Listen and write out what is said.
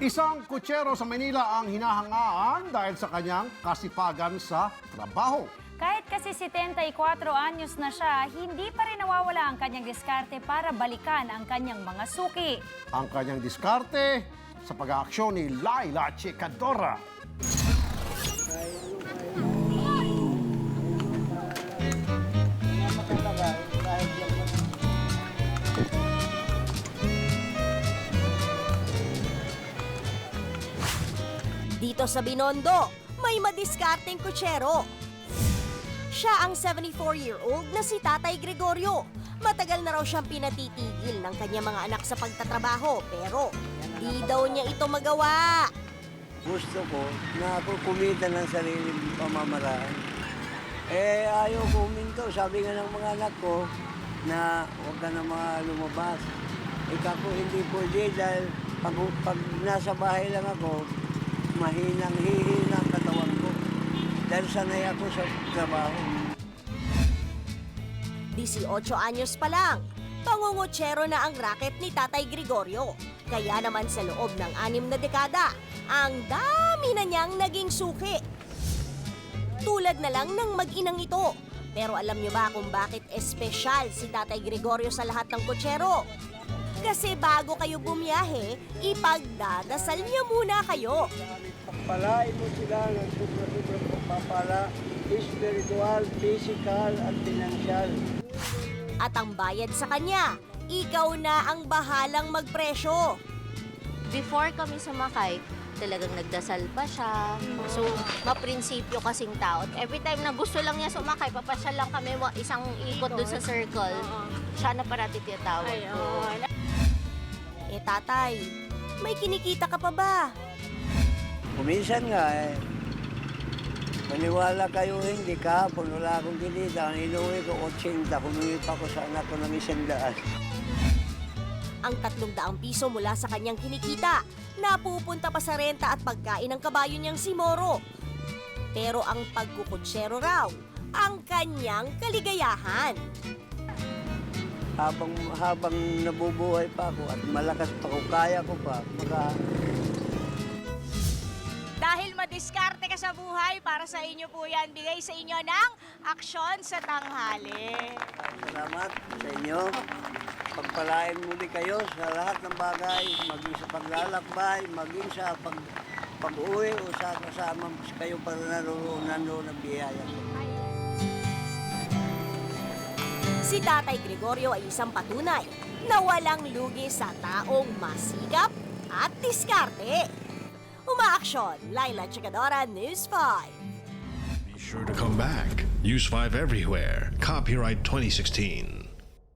Isang kutsero sa Manila ang hinahangaan dahil sa kanyang kasipagan sa trabaho. Kahit kasi 74 anyos na siya, hindi pa rin nawawala ang kanyang diskarte para balikan ang kanyang mga suki. Ang kanyang diskarte sa pag-aaksyon ni Laila Chicadora. Dito sa Binondo, may madiskarteng kutsero. Siya ang 74-year-old na si Tatay Gregorio. Matagal na raw siyang pinatitigil ng kanyang mga anak sa pagtatrabaho pero di daw niya ito magawa. gusto ko na ako kumita ng sariling pamamaraan. Eh, ayaw ko huminto. Sabi nga ng mga anak ko na huwag ka na mga lumabas. Ika ko hindi pwede dahil pag, pag nasa bahay lang ako, mahinang hihina ang katawan ko. Dahil sanay ako sa trabaho. 18 anyos pa lang, pangungutsero na ang racket ni Tatay Gregorio. Kaya naman sa loob ng anim na dekada, ang dami na niyang naging suki. Tulad na lang ng mag-inang ito. Pero alam niyo ba kung bakit espesyal si Tatay Gregorio sa lahat ng kutsero? Kasi bago kayo bumiyahe, ipagdadasal niya muna kayo. Pagpalain mo sila ng sobra-sobrang pagpapala, spiritual, physical, at financial. At ang bayad sa kanya, ikaw na ang bahalang magpresyo. before kami sumakay, talagang nagdasal pa siya. So, maprinsipyo kasing tao. Every time na gusto lang niya sumakay, papasyal lang kami wa- isang ikot doon sa circle. Siya na parati tinatawag ko. Eh tatay, may kinikita ka pa ba? Kuminsan nga eh, maniwala kayo hindi kahapon, wala akong kinita. Ang inuwi ko 80, humingi pa ko sa anak ko ng isang daan. Ang 300 piso mula sa kanyang kinikita, napupunta pa sa renta at pagkain ng kabayo niyang si Moro. Pero ang pagkukutsero raw, ang kanyang kaligayahan. Habang, habang nabubuhay pa ako at malakas pa ko, kaya ko pa, maka, Dahil madiskarte ka sa buhay, para sa inyo po yan, bigay sa inyo ng aksyon sa tanghali. salamat sa inyo. Pagpalain muli kayo sa lahat ng bagay, maging sa paglalakbay, maging sa pag, pag-uwi o sa kasama kayo para naroon ng biyaya. Si Tatay Gregorio ay isang patunay na walang lugi sa taong masigap at diskarte. Umaaksyon, Laila Chicadora, News 5. Be sure to come back. Use 5 everywhere. Copyright 2016.